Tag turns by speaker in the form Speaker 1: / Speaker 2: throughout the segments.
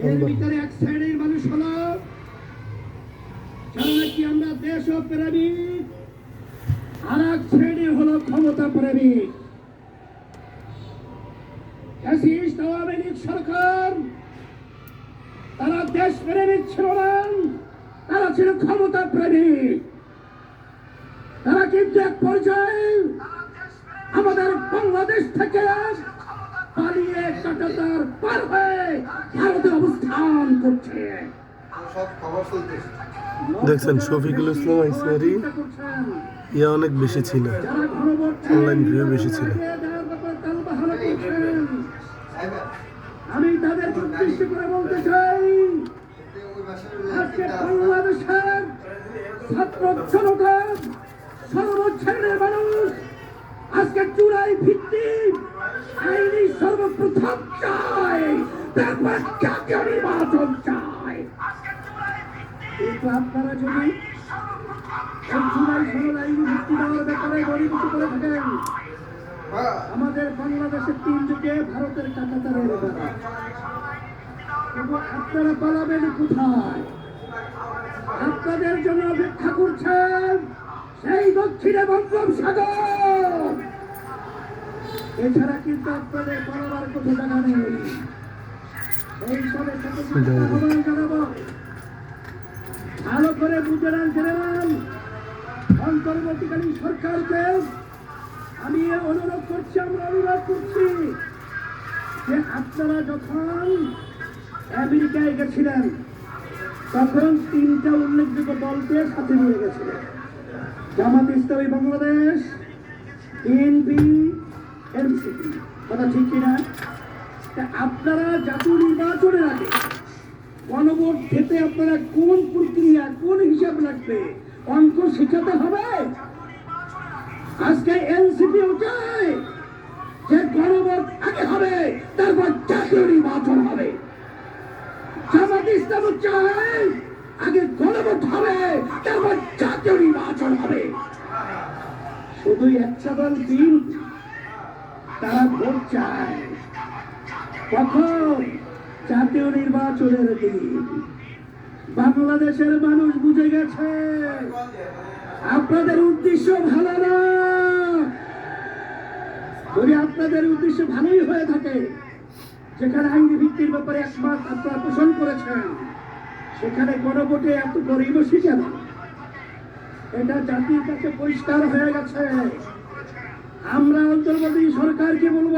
Speaker 1: এর ভিতরে এক শ্রেণির মানুষ হলো যারা নাকি আমরা দেশ প্রেমিক আর এক শ্রেণির হলো ক্ষমতা প্রেমিক ফ্যাসিস্ট আওয়ামী লীগ সরকার তারা দেশ প্রেমিক ছিল না তারা ছিল ক্ষমতা প্রেমিক তারা কিন্তু এক পর্যায়ে আমাদের বাংলাদেশ থেকে পালিয়ে কাটাতার পার হয়ে ভারতে অবস্থান করছে।
Speaker 2: সব খবর চলতেছে
Speaker 3: দেখছেন শফিকুল ইসলাম আইসমারি ইয়া অনেক বেশি ছিল।
Speaker 1: অনলাইন
Speaker 3: view বেশি ছিল।
Speaker 1: আমি তাদের উদ্দেশ্য করে বলতে চাই আজকে বাংলাদেশের ছাত্র জনতা মানুষ আজকে চূড়াই ভিত্তিক চাই। কিন্তু আপনারা যদি করে আমাদের বাংলাদেশের তিন যুগে ভারতের আপনারা পালাবেন কোথায়? আপনাদের জন্য অপেক্ষা করছেন সেই দক্ষিণে বঙ্গোপসাগর। এছাড়া কিন্তু আপনাদের পালাবার কোনো জায়গা নেই। এই সবে আহ্বান জানাব। ভালো করে বুঝে নেন জেনারেল। অন্তর্বর্তীকালীন সরকারকে আমি অনুরোধ করছি আমরা অনুরোধ করছি যে আপনারা যখন আমেরিকায় গেছিলেন তখন তিনটা উল্লেখযোগ্য দলকে সাথে নিয়ে গেছিলেন। জামাত ইসলামী বাংলাদেশ বিএনপি এনসিপি কথা ঠিক কিনা? আপনারা জাতীয় নির্বাচনের আগে গণভোট খেতে আপনারা কোন প্রক্রিয়া, কোন হিসাব লাগবে? অঙ্ক শিখাতে হবে? আজকে এনসিপি চায় যে গণভোট আগে হবে, তারপর জাতীয় নির্বাচন হবে। জামাত ইসলাম চায় আগে গণভোট হবে, তারপর জাতীয় নির্বাচন হবে। শুধু একটা দল দিন তারা ভোট চায়। কখন জাতীয় নির্বাচনের দিন? বাংলাদেশের মানুষ বুঝে গেছে, আপনাদের উদ্দেশ্য ভালো না। যদি আপনাদের উদ্দেশ্য ভালোই হয়ে থাকে, যেখানে আইনি ভিত্তির ব্যাপারে একমাস আপনারা পোষণ করেছেন, সেখানে গণভোটে এত গরিবসী কেন এটা জাতির কাছে পরিষ্কার হয়ে গেছে। আমরা অন্তর্বর্তী সরকারকে বলব,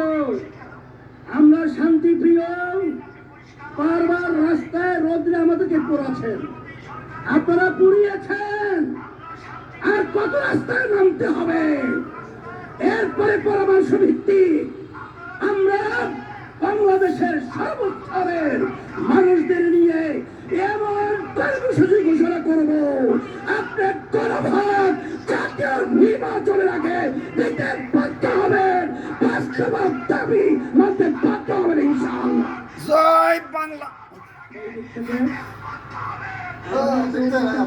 Speaker 1: আমরা শান্তি প্রিয় বারবার রাস্তায় রোদ্রে আমাদেরকে পড়াছেন আপনারা পুড়িয়েছেন। আর কত রাস্তায় নামতে হবে? এরপরে পরামর্শ ভিত্তিক আমরা বাংলাদেশের সর্বস্তরের মানুষদের নিয়ে এমন কর্মসূচি ঘোষণা করব। আপনার গণভাগ জাতীয় নির্বাচনের আগে দাবি মানতে বাধ্য হবেন ইনশাআল্লাহ
Speaker 2: জয় বাংলা।